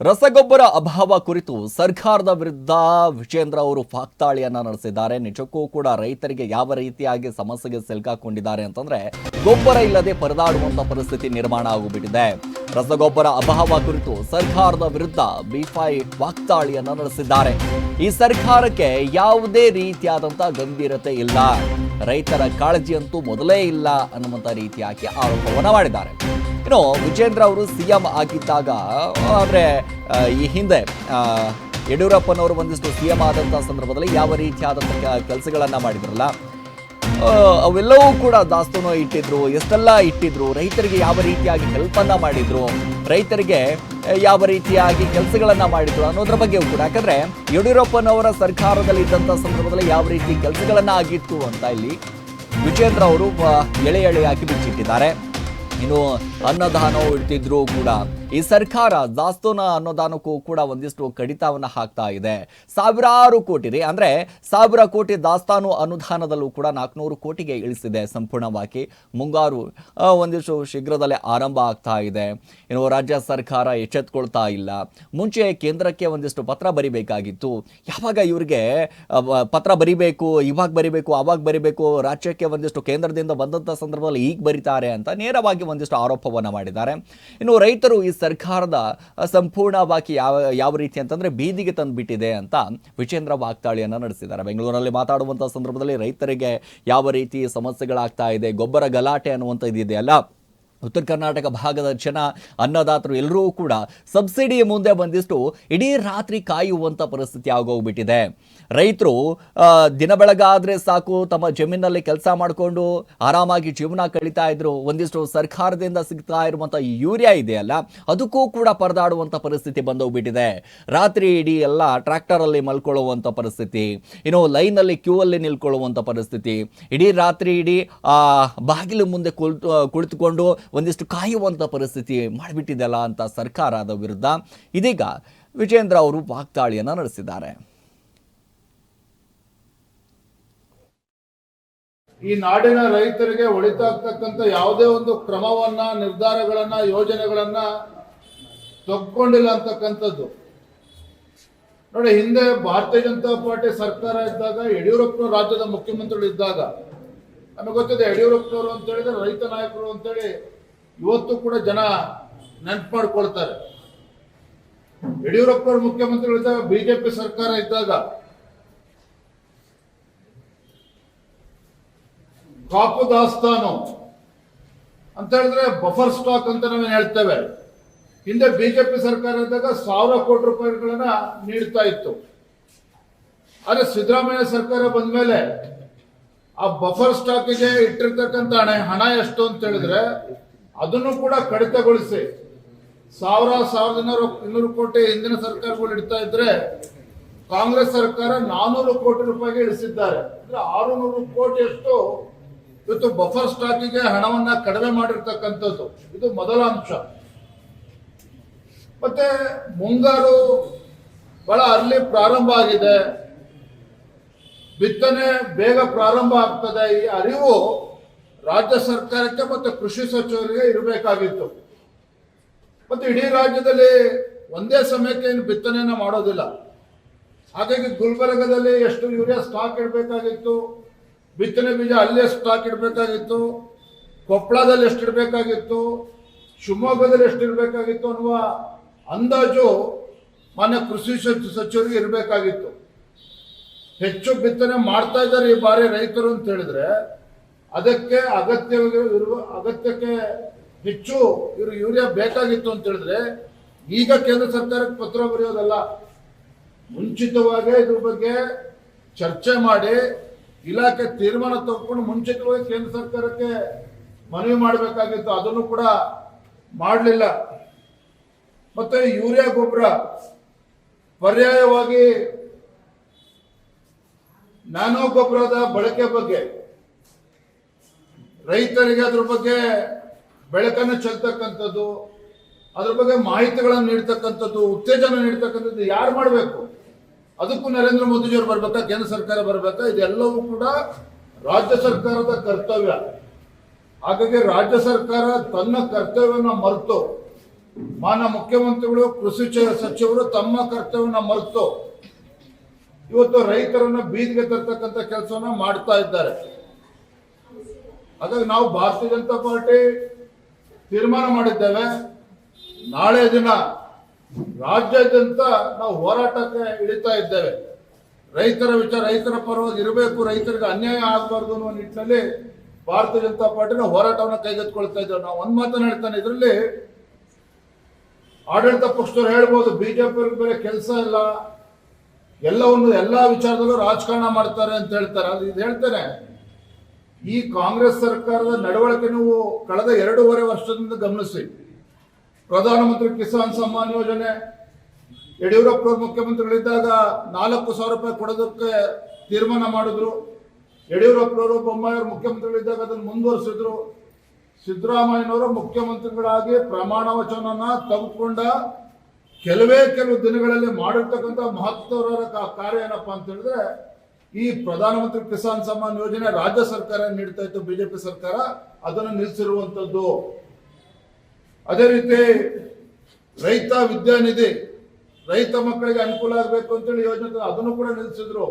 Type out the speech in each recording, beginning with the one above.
ರಸಗೊಬ್ಬರ ಅಭಾವ ಕುರಿತು ಸರ್ಕಾರದ ವಿರುದ್ಧ ವಿಜೇಂದ್ರ ಅವರು ವಾಗ್ದಾಳಿಯನ್ನ ನಡೆಸಿದ್ದಾರೆ. ನಿಜಕ್ಕೂ ಕೂಡ ರೈತರಿಗೆ ಯಾವ ರೀತಿಯಾಗಿ ಸಮಸ್ಯೆಗೆ ಸಿಲ್ಕಾಕೊಂಡಿದ್ದಾರೆ ಅಂತಂದ್ರೆ ಗೊಬ್ಬರ ಇಲ್ಲದೆ ಪರದಾಡುವಂತ ಪರಿಸ್ಥಿತಿ ನಿರ್ಮಾಣ ಆಗಿಬಿಟ್ಟಿದೆ. ರಸಗೊಬ್ಬರ ಅಭಾವ ಕುರಿತು ಸರ್ಕಾರದ ವಿರುದ್ಧ ಬಿಫೈ ವಾಗ್ದಾಳಿಯನ್ನ ನಡೆಸಿದ್ದಾರೆ. ಈ ಸರ್ಕಾರಕ್ಕೆ ಯಾವುದೇ ರೀತಿಯಾದಂತ ಗಂಭೀರತೆ ಇಲ್ಲ. ರೈತರ ಕಾಳಜಿಯಂತೂ ಮೊದಲೇ ಇಲ್ಲ ಅನ್ನುವಂತ ರೀತಿಯಾಗಿ ಆರೋಪವನ್ನ ಮಾಡಿದ್ದಾರೆ. ಇನ್ನು ವಿಜೇಂದ್ರ ಅವರು ಸಿಎಂ ಆಗಿದ್ದಾಗ ಅಂದರೆ ಈ ಹಿಂದೆ ಯಡಿಯೂರಪ್ಪನವರು ಒಂದಿಷ್ಟು ಸಿ ಎಂ ಆದಂಥ ಸಂದರ್ಭದಲ್ಲಿ ಯಾವ ರೀತಿಯಾದಂಥ ಕೆಲಸಗಳನ್ನು ಮಾಡಿದ್ರಲ್ಲ ಅವೆಲ್ಲವೂ ಕೂಡ ದಾಸ್ತಾನು ಇಟ್ಟಿದ್ರು, ಎಷ್ಟೆಲ್ಲ ಇಟ್ಟಿದ್ರು, ರೈತರಿಗೆ ಯಾವ ರೀತಿಯಾಗಿ ಹೆಲ್ಪನ್ನು ಮಾಡಿದ್ರು, ರೈತರಿಗೆ ಯಾವ ರೀತಿಯಾಗಿ ಕೆಲಸಗಳನ್ನು ಮಾಡಿದ್ರು ಅನ್ನೋದ್ರ ಬಗ್ಗೆ ಕೂಡ. ಯಾಕಂದರೆ, ಯಡಿಯೂರಪ್ಪನವರ ಸರ್ಕಾರದಲ್ಲಿ ಇದ್ದಂಥ ಸಂದರ್ಭದಲ್ಲಿ ಯಾವ ರೀತಿ ಕೆಲಸಗಳನ್ನು ಆಗಿತ್ತು ಅಂತ ಇಲ್ಲಿ ವಿಜೇಂದ್ರ ಅವರು ಎಳೆ ಎಳೆಯಾಗಿ ಬಿಚ್ಚಿಟ್ಟಿದ್ದಾರೆ. ಇನ್ನು ಅನ್ನದಾನ ಇಡ್ತಿದ್ರು ಕೂಡ. ಈ ಸರ್ಕಾರ ದಾಸ್ತೋನ ಅನುದಾನಕ್ಕೂ ಕೂಡ ಒಂದಿಷ್ಟು ಕಡಿತವನ್ನು ಹಾಕ್ತಾ ಇದೆ. ಸಾವಿರಾರು ಕೋಟಿ ರೀ, ಅಂದ್ರೆ ಸಾವಿರ ಕೋಟಿ ದಾಸ್ತಾನು ಅನುದಾನದಲ್ಲೂ ಕೂಡ ನಾಲ್ಕುನೂರು ಕೋಟಿಗೆ ಇಳಿಸಿದೆ ಸಂಪೂರ್ಣವಾಗಿ. ಮುಂಗಾರು ಒಂದಿಷ್ಟು ಶೀಘ್ರದಲ್ಲೇ ಆರಂಭ ಆಗ್ತಾ ಇದೆ. ಇನ್ನು ರಾಜ್ಯ ಸರ್ಕಾರ ಎಚ್ಚೆತ್ಕೊಳ್ತಾ ಇಲ್ಲ. ಮುಂಚೆ ಕೇಂದ್ರಕ್ಕೆ ಒಂದಿಷ್ಟು ಪತ್ರ ಬರಿಬೇಕಾಗಿತ್ತು. ಯಾವಾಗ ಇವ್ರಿಗೆ ಪತ್ರ ಬರಿಬೇಕು, ಇವಾಗ ಬರಿಬೇಕು, ಅವಾಗ ಬರಿಬೇಕು, ರಾಜ್ಯಕ್ಕೆ ಒಂದಿಷ್ಟು ಕೇಂದ್ರದಿಂದ ಬಂದಂಥ ಸಂದರ್ಭದಲ್ಲಿ ಈಗ ಬರೀತಾರೆ ಅಂತ ನೇರವಾಗಿ ಒಂದಿಷ್ಟು ಆರೋಪವನ್ನು ಮಾಡಿದ್ದಾರೆ. ಇನ್ನು ರೈತರು ಈ ಸರ್ಕಾರದ ಸಂಪೂರ್ಣವಾಗಿ ಯಾವ ಯಾವ ರೀತಿ ಅಂತಂದ್ರೆ ಬೀದಿಗೆ ತಂದುಬಿಟ್ಟಿದೆ ಅಂತ ವಿಜೇಂದ್ರ ವಾಗ್ದಾಳಿಯನ್ನು ನಡೆಸಿದ್ದಾರೆ. ಬೆಂಗಳೂರಲ್ಲಿ ಮಾತಾಡುವಂಥ ಸಂದರ್ಭದಲ್ಲಿ ರೈತರಿಗೆ ಯಾವ ರೀತಿ ಸಮಸ್ಯೆಗಳಾಗ್ತಾ ಇದೆ, ಗೊಬ್ಬರ ಗಲಾಟೆ ಅನ್ನುವಂಥದ್ದು ಇದೆಯಲ್ಲ ಉತ್ತರ ಕರ್ನಾಟಕ ಭಾಗದ ಜನ ಅನ್ನದಾತರು ಎಲ್ಲರೂ ಕೂಡ ಸಬ್ಸಿಡಿ ಮುಂದೆ ಬಂದಿಷ್ಟು ಇಡೀ ರಾತ್ರಿ ಕಾಯುವಂಥ ಪರಿಸ್ಥಿತಿ ಆಗೋಗ್ಬಿಟ್ಟಿದೆ. ರೈತರು ದಿನ ಬೆಳಗಾದರೆ ಸಾಕು, ತಮ್ಮ ಜಮೀನಲ್ಲಿ ಕೆಲಸ ಮಾಡಿಕೊಂಡು ಆರಾಮಾಗಿ ಜೀವನ ಕಳೀತಾ ಇದ್ರು, ಒಂದಿಷ್ಟು ಸರ್ಕಾರದಿಂದ ಸಿಗ್ತಾ ಇರುವಂಥ ಯೂರಿಯಾ ಇದೆಯಲ್ಲ, ಅದಕ್ಕೂ ಕೂಡ ಪರದಾಡುವಂಥ ಪರಿಸ್ಥಿತಿ ಬಂದೋಗ್ಬಿಟ್ಟಿದೆ. ರಾತ್ರಿ ಇಡೀ ಎಲ್ಲ ಟ್ರ್ಯಾಕ್ಟರಲ್ಲಿ ಮಲ್ಕೊಳ್ಳುವಂಥ ಪರಿಸ್ಥಿತಿ, ಇನ್ನು ಲೈನಲ್ಲಿ ಕ್ಯೂ ಅಲ್ಲಿ ನಿಲ್ಕೊಳ್ಳುವಂಥ ಪರಿಸ್ಥಿತಿ, ಇಡೀ ರಾತ್ರಿ ಇಡೀ ಬಾಗಿಲು ಮುಂದೆ ಕುಳಿತು, ಕುಳಿತುಕೊಂಡು ಒಂದಿಷ್ಟು ಕಾಯುವಂಥ ಪರಿಸ್ಥಿತಿ ಮಾಡಿಬಿಟ್ಟಿದೆಯಲ್ಲ ಅಂತ ಸರ್ಕಾರದ ವಿರುದ್ಧ ಇದೀಗ ವಿಜೇಂದ್ರ ಅವರು ವಾಗ್ದಾಳಿಯನ್ನು ನಡೆಸಿದ್ದಾರೆ. ಈ ನಾಡಿನ ರೈತರಿಗೆ ಒಳಿತಾಗ್ತಕ್ಕಂಥ ಯಾವುದೇ ಒಂದು ಕ್ರಮವನ್ನ, ನಿರ್ಧಾರಗಳನ್ನ, ಯೋಜನೆಗಳನ್ನ ತಗೊಂಡಿಲ್ಲ ಅಂತಕ್ಕಂಥದ್ದು. ನೋಡಿ, ಹಿಂದೆ ಭಾರತೀಯ ಜನತಾ ಪಾರ್ಟಿ ಸರ್ಕಾರ ಇದ್ದಾಗ ಯಡಿಯೂರಪ್ಪನ ರಾಜ್ಯದ ಮುಖ್ಯಮಂತ್ರಿಗಳು ಇದ್ದಾಗ, ನಮಗೆ ಗೊತ್ತಿದೆ ಯಡಿಯೂರಪ್ಪನವರು ಅಂತ ಹೇಳಿದ್ರೆ ರೈತ ನಾಯಕರು ಅಂತೇಳಿ ಇವತ್ತು ಕೂಡ ಜನ ನೆನ್ಪು ಮಾಡ್ಕೊಳ್ತಾರೆ. ಯಡಿಯೂರಪ್ಪನವರು ಮುಖ್ಯಮಂತ್ರಿಗಳು ಇದ್ದಾಗ ಬಿಜೆಪಿ ಸರ್ಕಾರ ಇದ್ದಾಗ ಕಾಪು ದಾಸ್ತಾನು ಅಂತ ಹೇಳಿದ್ರೆ ಬಫರ್ ಸ್ಟಾಕ್ ಅಂತ ನಾವೇನು ಹೇಳ್ತೇವೆ. ಹಿಂದೆ ಬಿಜೆಪಿ ಸರ್ಕಾರ ಇದ್ದಾಗ ಸಾವಿರ ಕೋಟಿ ರೂಪಾಯಿಗಳನ್ನ ನೀಡ್ತಾ ಇತ್ತು. ಆದ್ರೆ ಸಿದ್ದರಾಮಯ್ಯ ಸರ್ಕಾರ ಬಂದ ಮೇಲೆ ಆ ಬಫರ್ ಸ್ಟಾಕಿಗೆ ಇಟ್ಟಿರ್ತಕ್ಕಂಥ ಹಣ ಹಣ ಎಷ್ಟು ಅಂತ ಹೇಳಿದ್ರೆ ಅದನ್ನು ಕೂಡ ಕಡಿತಗೊಳಿಸಿ. ಸಾವಿರ, ಸಾವಿರದ ಇನ್ನೂರು ಕೋಟಿ ಹಿಂದಿನ ಸರ್ಕಾರಗಳು ಇಡ್ತಾ ಇದ್ರೆ ಕಾಂಗ್ರೆಸ್ ಸರ್ಕಾರ ನಾನೂರು ಕೋಟಿ ರೂಪಾಯಿಗೆ ಇಳಿಸಿದ್ದಾರೆ. ಅಂದ್ರೆ ಆರುನೂರು ಕೋಟಿಯಷ್ಟು ಇವತ್ತು ಬಫರ್ ಸ್ಟಾಕಿಗೆ ಹಣವನ್ನ ಕಡಿಮೆ ಮಾಡಿರ್ತಕ್ಕಂಥದ್ದು. ಇದು ಮೊದಲ ಅಂಶ. ಮತ್ತೆ ಮುಂಗಾರು ಬಹಳ ಅರ್ಲಿ ಪ್ರಾರಂಭ ಆಗಿದೆ. ಬಿತ್ತನೆ ಬೇಗ ಪ್ರಾರಂಭ ಆಗ್ತದೆ. ಈ ಅರಿವು ರಾಜ್ಯ ಸರ್ಕಾರಕ್ಕೆ ಮತ್ತು ಕೃಷಿ ಸಚಿವರಿಗೆ ಇರಬೇಕಾಗಿತ್ತು. ಮತ್ತು ಇಡೀ ರಾಜ್ಯದಲ್ಲಿ ಒಂದೇ ಸಮಯಕ್ಕೆ ಏನು ಬಿತ್ತನೆಯನ್ನು ಮಾಡೋದಿಲ್ಲ. ಹಾಗಾಗಿ ಗುಲ್ಬರ್ಗದಲ್ಲಿ ಎಷ್ಟು ಯೂರಿಯಾ ಸ್ಟಾಕ್ ಇಡಬೇಕಾಗಿತ್ತು, ಬಿತ್ತನೆ ಬೀಜ ಅಲ್ಲೇ ಸ್ಟಾಕ್ ಇಡಬೇಕಾಗಿತ್ತು ಕೊಪ್ಪಳದಲ್ಲಿ ಎಷ್ಟು ಇಡಬೇಕಾಗಿತ್ತು, ಶಿವಮೊಗ್ಗದಲ್ಲಿ ಎಷ್ಟು ಇರಬೇಕಾಗಿತ್ತು ಅನ್ನುವ ಅಂದಾಜು ಮಾನ್ಯ ಕೃಷಿ ಸಚಿ- ಸಚಿವರಿಗೆ ಇರಬೇಕಾಗಿತ್ತು. ಹೆಚ್ಚು ಬಿತ್ತನೆ ಮಾಡ್ತಾ ಇದ್ದಾರೆ ಈ ಬಾರಿ ರೈತರು ಅಂತ ಹೇಳಿದ್ರೆ ಅದಕ್ಕೆ ಅಗತ್ಯ ಇರುವ ಅಗತ್ಯಕ್ಕೆ ಹೆಚ್ಚು ಇವರು ಯೂರಿಯಾ ಬೇಕಾಗಿತ್ತು ಅಂತ ಹೇಳಿದ್ರೆ ಈಗ ಕೇಂದ್ರ ಸರ್ಕಾರಕ್ಕೆ ಪತ್ರ ಬರೆಯೋದಲ್ಲ. ಮುಂಚಿತವಾಗಿ ಇದ್ರ ಬಗ್ಗೆ ಚರ್ಚೆ ಮಾಡಿ ಇಲಾಖೆ ತೀರ್ಮಾನ ತಗೊಂಡು ಮುಂಚಿತವಾಗಿ ಕೇಂದ್ರ ಸರ್ಕಾರಕ್ಕೆ ಮನವಿ ಮಾಡಬೇಕಾಗಿತ್ತು. ಅದನ್ನು ಕೂಡ ಮಾಡಲಿಲ್ಲ. ಮತ್ತೆ ಯೂರಿಯಾ ಗೊಬ್ಬರ ಪರ್ಯಾಯವಾಗಿ ನ್ಯಾನೋ ಗೊಬ್ಬರದ ಬಳಕೆ ಬಗ್ಗೆ ರೈತರಿಗೆ ಅದ್ರ ಬಗ್ಗೆ ಬೆಳಕನ್ನು ಚೆಲ್ತಕ್ಕಂಥದ್ದು, ಅದ್ರ ಬಗ್ಗೆ ಮಾಹಿತಿಗಳನ್ನು ನೀಡ್ತಕ್ಕಂಥದ್ದು, ಉತ್ತೇಜನ ನೀಡ್ತಕ್ಕಂಥದ್ದು ಯಾರು ಮಾಡಬೇಕು? ಅದಕ್ಕೂ ನರೇಂದ್ರ ಮೋದಿಜಿಯವರು ಬರ್ಬೇಕಾ? ಕೇಂದ್ರ ಸರ್ಕಾರ ಬರಬೇಕಾ? ಇದೆಲ್ಲವೂ ಕೂಡ ರಾಜ್ಯ ಸರ್ಕಾರದ ಕರ್ತವ್ಯ. ಹಾಗಾಗಿ ರಾಜ್ಯ ಸರ್ಕಾರ ತನ್ನ ಕರ್ತವ್ಯವನ್ನು ಮರೆತು, ಮಾನ್ಯ ಮುಖ್ಯಮಂತ್ರಿಗಳು, ಕೃಷಿ ಸಚಿವರು ತಮ್ಮ ಕರ್ತವ್ಯವನ್ನು ಮರೆತು, ಇವತ್ತು ರೈತರನ್ನ ಬೀದಿಗೆ ತರ್ತಕ್ಕಂಥ ಕೆಲಸವನ್ನ ಮಾಡ್ತಾ ಇದ್ದಾರೆ. ಹಾಗಾಗಿ ನಾವು ಭಾರತೀಯ ಜನತಾ ಪಾರ್ಟಿ ತೀರ್ಮಾನ ಮಾಡಿದ್ದೇವೆ. ನಾಳೆ ದಿನ ರಾಜ್ಯಾದ್ಯಂತ ನಾವು ಹೋರಾಟಕ್ಕೆ ಇಳಿತಾ ಇದ್ದೇವೆ. ರೈತರ ವಿಚಾರ, ರೈತರ ಪರವಾಗಿ ಇರಬೇಕು, ರೈತರಿಗೆ ಅನ್ಯಾಯ ಆಗಬಾರ್ದು ಅನ್ನೋ ನಿಟ್ಟಿನಲ್ಲಿ ಭಾರತೀಯ ಜನತಾ ಪಾರ್ಟಿನ ಹೋರಾಟವನ್ನು ಕೈಗೆತ್ತಿಕೊಳ್ತಾ ಇದ್ದೇವೆ. ನಾವು ಒಂದು ಮಾತನ್ನು ಹೇಳ್ತಾನೆ, ಇದರಲ್ಲಿ ಆಡಳಿತ ಪಕ್ಷದವ್ರು ಹೇಳ್ಬೋದು, ಬಿಜೆಪಿ ಬೇರೆ ಕೆಲಸ ಇಲ್ಲ. ಎಲ್ಲವನ್ನು ಎಲ್ಲಾ ವಿಚಾರದಲ್ಲೂ ರಾಜಕಾರಣ ಮಾಡ್ತಾರೆ ಅಂತ ಹೇಳ್ತಾರೆ. ಅದು ಇದು ಹೇಳ್ತೇನೆ. ಈ ಕಾಂಗ್ರೆಸ್ ಸರ್ಕಾರದ ನಡವಳಿಕೆ ನೀವು ಕಳೆದ ಎರಡೂವರೆ ವರ್ಷದಿಂದ ಗಮನಿಸಿ. ಪ್ರಧಾನಮಂತ್ರಿ ಕಿಸಾನ್ ಸಮ್ಮಾನ್ ಯೋಜನೆ, ಯಡಿಯೂರಪ್ಪ ಮುಖ್ಯಮಂತ್ರಿಗಳಿದ್ದಾಗ ನಾಲ್ಕು ಸಾವಿರ ರೂಪಾಯಿ ಕೊಡೋದಕ್ಕೆ ತೀರ್ಮಾನ ಮಾಡಿದ್ರು. ಯಡಿಯೂರಪ್ಪನವರು ಬೊಮ್ಮಾಯಿಯವರು ಮುಖ್ಯಮಂತ್ರಿಗಳಿದ್ದಾಗ ಅದನ್ನು ಮುಂದುವರಿಸಿದ್ರು. ಸಿದ್ದರಾಮಯ್ಯನವರು ಮುಖ್ಯಮಂತ್ರಿಗಳಾಗಿ ಪ್ರಮಾಣ ವಚನನ ತೆಗೆದುಕೊಂಡ ಕೆಲವೇ ಕೆಲವು ದಿನಗಳಲ್ಲಿ ಮಾಡಿರ್ತಕ್ಕಂಥ ಮಹತ್ವರ ಕಾರ್ಯ ಏನಪ್ಪಾ ಅಂತ ಹೇಳಿದ್ರೆ ಈ ಪ್ರಧಾನಮಂತ್ರಿ ಕಿಸಾನ್ ಸಮ್ಮಾನ್ ಯೋಜನೆ ರಾಜ್ಯ ಸರ್ಕಾರ ನೀಡ್ತಾ ಇತ್ತು, ಬಿಜೆಪಿ ಸರ್ಕಾರ ಅದನ್ನು ನಿಲ್ಲಿಸಿರುವಂತದ್ದು. ಅದೇ ರೀತಿ ರೈತ ವಿದ್ಯಾನಿಧಿ, ರೈತ ಮಕ್ಕಳಿಗೆ ಅನುಕೂಲ ಆಗಬೇಕು ಅಂತೇಳಿ ಯೋಜನೆ ಅದನ್ನು ಕೂಡ ನಿಲ್ಲಿಸಿದ್ರು.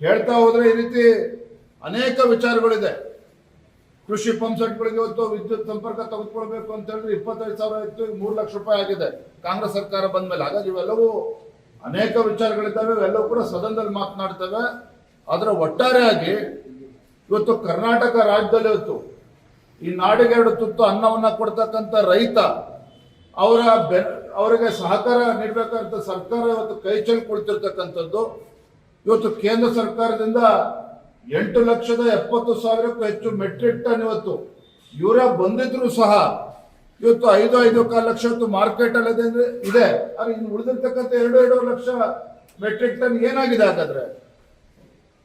ಹೇಳ್ತಾ ಹೋದ್ರೆ ಈ ರೀತಿ ಅನೇಕ ವಿಚಾರಗಳಿದೆ. ಕೃಷಿ ಪಂಪ್ ಸೆಟ್ಗಳಿಗೆ ಇವತ್ತು ವಿದ್ಯುತ್ ಸಂಪರ್ಕ ತೆಗೆದುಕೊಳ್ಬೇಕು ಅಂತ ಹೇಳಿದ್ರೆ ಇಪ್ಪತ್ತೈದು ಸಾವಿರ ಇತ್ತು, ಮೂರು ಲಕ್ಷ ರೂಪಾಯಿ ಆಗಿದೆ. ಕಾಂಗ್ರೆಸ್ ಸರ್ಕಾರ ಬಂದ ಮೇಲೆ ಹಾಗಾಗಿ ಇವೆಲ್ಲವೂ ಅನೇಕ ವಿಚಾರಗಳಿದ್ದಾವೆ, ಇವೆಲ್ಲವೂ ಕೂಡ ಸದನದಲ್ಲಿ ಮಾತನಾಡ್ತೇವೆ. ಆದ್ರೆ ಒಟ್ಟಾರೆಯಾಗಿ ಇವತ್ತು ಕರ್ನಾಟಕ ರಾಜ್ಯದಲ್ಲಿ ಇವತ್ತು ಈ ನಾಡಿಗೆ ಎರಡು ತುತ್ತು ಅನ್ನವನ್ನ ಕೊಡ್ತಕ್ಕಂಥ ರೈತ ಅವರ ಬೆ, ಅವರಿಗೆ ಸಹಕಾರ ನೀಡಬೇಕಂತ ಸರ್ಕಾರ ಇವತ್ತು ಕೈ ಚೆಲ್ ಕೊಡ್ತಿರ್ತಕ್ಕಂಥದ್ದು. ಇವತ್ತು ಕೇಂದ್ರ ಸರ್ಕಾರದಿಂದ ಎಂಟು ಲಕ್ಷದ ಎಪ್ಪತ್ತು ಸಾವಿರಕ್ಕೂ ಹೆಚ್ಚು ಮೆಟ್ರಿಕ್ ಟನ್ ಇವತ್ತು ಯೂರಿಯಾ ಬಂದಿದ್ರು ಸಹ ಇವತ್ತು ಐದು ಐದು ಕಾಲು ಲಕ್ಷ ಇವತ್ತು ಮಾರ್ಕೆಟ್ ಅಲ್ಲದೆ ಇದೆ. ಆದ್ರೆ ಇನ್ನು ಉಳಿದಿರ್ತಕ್ಕಂಥ ಎರಡು ಎರಡು ಲಕ್ಷ ಮೆಟ್ರಿಕ್ ಟನ್ ಏನಾಗಿದೆ ಹಾಗಾದ್ರೆ?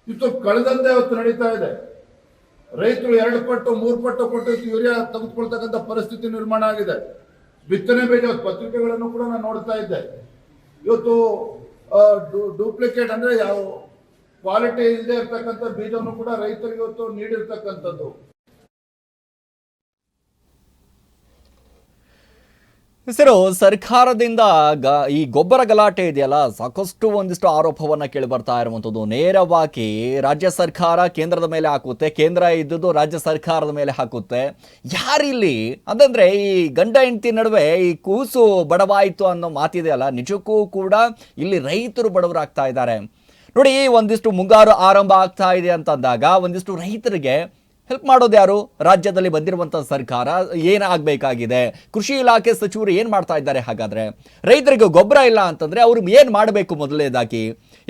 ಇವತ್ತು ಕಳೆದಂತೆ ಅವತ್ತು ನಡೀತಾ ಇದೆ. ರೈತರು ಎರಡು ಪಟ್ಟು, ಮೂರು ಪಟ್ಟು ಕೊಟ್ಟು ಯೂರಿಯಾ ತೆಗೆದುಕೊಳ್ತಕ್ಕಂಥ ಪರಿಸ್ಥಿತಿ ನಿರ್ಮಾಣ ಆಗಿದೆ. ಬಿತ್ತನೆ ಬೀಜ ಪತ್ರಿಕೆಗಳನ್ನು ಕೂಡ ನಾನು ನೋಡ್ತಾ ಇದ್ದೆ. ಇವತ್ತು ಡೂಪ್ಲಿಕೇಟ್ ಅಂದ್ರೆ ಯಾವ ಕ್ವಾಲಿಟಿ ಇಲ್ಲದೆ ಇರ್ತಕ್ಕಂಥ ಬೀಜವನ್ನು ಕೂಡ ರೈತರಿಗೆ ಇವತ್ತು ನೀಡಿರ್ತಕ್ಕಂಥದ್ದು. ಹೆಸರು ಸರ್ಕಾರದಿಂದ ಗ, ಈ ಗೊಬ್ಬರ ಗಲಾಟೆ ಇದೆಯಲ್ಲ? ಸಾಕಷ್ಟು ಒಂದಿಷ್ಟು ಆರೋಪವನ್ನ ಕೇಳಿ ಬರ್ತಾ ಇರುವಂಥದ್ದು. ನೇರವಾಗಿ ರಾಜ್ಯ ಸರ್ಕಾರ ಕೇಂದ್ರದ ಮೇಲೆ ಹಾಕುತ್ತೆ, ಕೇಂದ್ರ ಇದ್ದದ್ದು ರಾಜ್ಯ ಸರ್ಕಾರದ ಮೇಲೆ ಹಾಕುತ್ತೆ. ಯಾರಿಲ್ಲಿ? ಅಂತಂದ್ರೆ ಈ ಗಂಡ ಹೆಂಡತಿ ನಡುವೆ ಈ ಕೂಸು ಬಡವಾಯಿತು ಅನ್ನೋ ಮಾತಿದೆಯಲ್ಲ? ನಿಜಕ್ಕೂ ಕೂಡ ಇಲ್ಲಿ ರೈತರು ಬಡವರಾಗ್ತಾ ಇದ್ದಾರೆ. ನೋಡಿ, ಒಂದಿಷ್ಟು ಮುಂಗಾರು ಆರಂಭ ಆಗ್ತಾ ಇದೆ ಅಂತಂದಾಗ ಒಂದಿಷ್ಟು ರೈತರಿಗೆ ಹೆಲ್ಪ್ ಮಾಡೋದು ಯಾರು? ರಾಜ್ಯದಲ್ಲಿ ಬಂದಿರುವಂಥ ಸರ್ಕಾರ ಏನಾಗಬೇಕಾಗಿದೆ ಕೃಷಿ ಇಲಾಖೆ ಸಚಿವರು ಏನು ಮಾಡ್ತಾ ಇದ್ದಾರೆ ಹಾಗಾದ್ರೆ? ರೈತರಿಗೆ ಗೊಬ್ಬರ ಇಲ್ಲ ಅಂತಂದ್ರೆ ಅವರು ಏನು ಮಾಡಬೇಕು ಮೊದಲನೇದಾಗಿ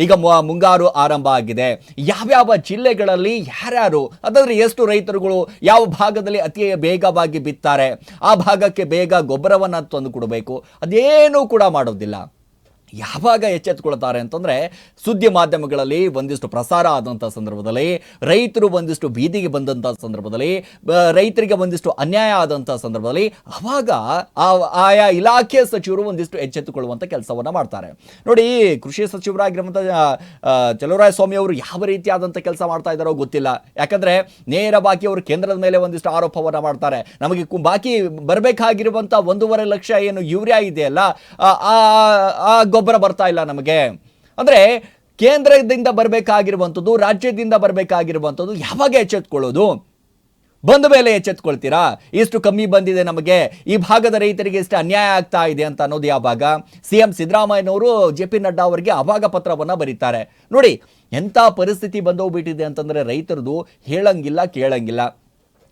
ಈಗ ಮುಂಗಾರು ಆರಂಭ ಆಗಿದೆ. ಯಾವ್ಯಾವ ಜಿಲ್ಲೆಗಳಲ್ಲಿ ಯಾರ್ಯಾರು, ಅದಂದರೆ ಎಷ್ಟು ರೈತರುಗಳು ಯಾವ ಭಾಗದಲ್ಲಿ ಅತಿ ಬೇಗವಾಗಿ ಬಿತ್ತಾರೆ? ಆ ಭಾಗಕ್ಕೆ ಬೇಗ ಗೊಬ್ಬರವನ್ನು ತಂದು ಕೊಡಬೇಕು. ಅದೇನೂ ಕೂಡ ಮಾಡೋದಿಲ್ಲ. ಯಾವಾಗ ಎಚ್ಚೆತ್ತುಕೊಳ್ತಾರೆ ಅಂತಂದ್ರೆ ಸುದ್ದಿ ಮಾಧ್ಯಮಗಳಲ್ಲಿ ಒಂದಿಷ್ಟು ಪ್ರಸಾರ ಆದಂಥ ಸಂದರ್ಭದಲ್ಲಿ, ರೈತರು ಒಂದಿಷ್ಟು ಬೀದಿಗೆ ಬಂದಂಥ ಸಂದರ್ಭದಲ್ಲಿ ರೈತರಿಗೆ ಒಂದಿಷ್ಟು ಅನ್ಯಾಯ ಆದಂಥ ಸಂದರ್ಭದಲ್ಲಿ ಅವಾಗ ಆಯಾ ಇಲಾಖೆ ಸಚಿವರು ಒಂದಿಷ್ಟು ಎಚ್ಚೆತ್ತುಕೊಳ್ಳುವಂಥ ಕೆಲಸವನ್ನ ಮಾಡ್ತಾರೆ. ನೋಡಿ, ಕೃಷಿ ಸಚಿವರಾಗಿರುವಂಥ ಚಲುವರಾಯ ಸ್ವಾಮಿ ಅವರು ಯಾವ ರೀತಿಯಾದಂಥ ಕೆಲಸ ಮಾಡ್ತಾ ಇದ್ದಾರೋ ಗೊತ್ತಿಲ್ಲ. ಯಾಕಂದ್ರೆ ನೇರವಾಗಿ ಅವರು ಕೇಂದ್ರದ ಮೇಲೆ ಒಂದಿಷ್ಟು ಆರೋಪವನ್ನು ಮಾಡ್ತಾರೆ. ನಮಗೆ ಬಾಕಿ ಬರಬೇಕಾಗಿರುವಂಥ ಒಂದೂವರೆ ಲಕ್ಷ ಏನು ಯೂರಿಯಾ ಇದೆಯಲ್ಲ ಆ ಗೊಬ್ಬರ ಬರ್ತಾ ಇಲ್ಲ ನಮಗೆ. ಅಂದರೆ ಕೇಂದ್ರದಿಂದ ಬರಬೇಕಾಗಿರುವಂಥದ್ದು, ರಾಜ್ಯದಿಂದ ಬರಬೇಕಾಗಿರುವಂಥದ್ದು ಯಾವಾಗ ಎಚ್ಚೆತ್ಕೊಳ್ಳೋದು? ಬಂದ ಮೇಲೆ ಎಚ್ಚೆತ್ಕೊಳ್ತೀರಾ? ಇಷ್ಟು ಕಮ್ಮಿ ಬಂದಿದೆ ನಮಗೆ. ಈ ಭಾಗದ ರೈತರಿಗೆ ಇಷ್ಟು ಅನ್ಯಾಯ ಆಗ್ತಾ ಇದೆ ಅಂತ ಅನ್ನೋದು ಯಾವಾಗ ಸಿ ಎಂ ಸಿದ್ದರಾಮಯ್ಯನವರು ಜೆ ಪಿ ನಡ್ಡಾ ಅವರಿಗೆ ಅವಾಗ ಪತ್ರವನ್ನು ಬರೀತಾರೆ. ನೋಡಿ, ಎಂಥ ಪರಿಸ್ಥಿತಿ ಬಂದೋಗ್ಬಿಟ್ಟಿದೆ ಅಂತಂದರೆ ರೈತರದು ಹೇಳಂಗಿಲ್ಲ, ಕೇಳಂಗಿಲ್ಲ.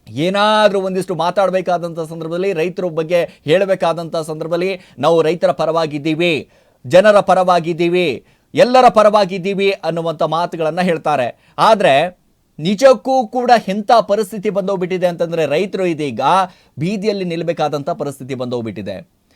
ಏನಾದರೂ ಒಂದಿಷ್ಟು ಮಾತಾಡಬೇಕಾದಂಥ ಸಂದರ್ಭದಲ್ಲಿ ರೈತರ ಬಗ್ಗೆ ಹೇಳಬೇಕಾದಂಥ ಸಂದರ್ಭದಲ್ಲಿ ನಾವು ರೈತರ ಪರವಾಗಿದ್ದೀವಿ. ಜನರ ಪರವಾಗಿದ್ದೀವಿ, ಎಲ್ಲರ ಪರವಾಗಿದ್ದೀವಿ ಅನ್ನುವಂಥ ಮಾತುಗಳನ್ನು ಹೇಳ್ತಾರೆ. ಆದರೆ ನಿಜಕ್ಕೂ ಕೂಡ ಎಂಥ ಪರಿಸ್ಥಿತಿ ಬಂದೋಗ್ಬಿಟ್ಟಿದೆ ಅಂತಂದರೆ ರೈತರು ಇದೀಗ ಬೀದಿಯಲ್ಲಿ ನಿಲ್ಲಬೇಕಾದಂಥ ಪರಿಸ್ಥಿತಿ ಬಂದೋಗ್ಬಿಟ್ಟಿದೆ.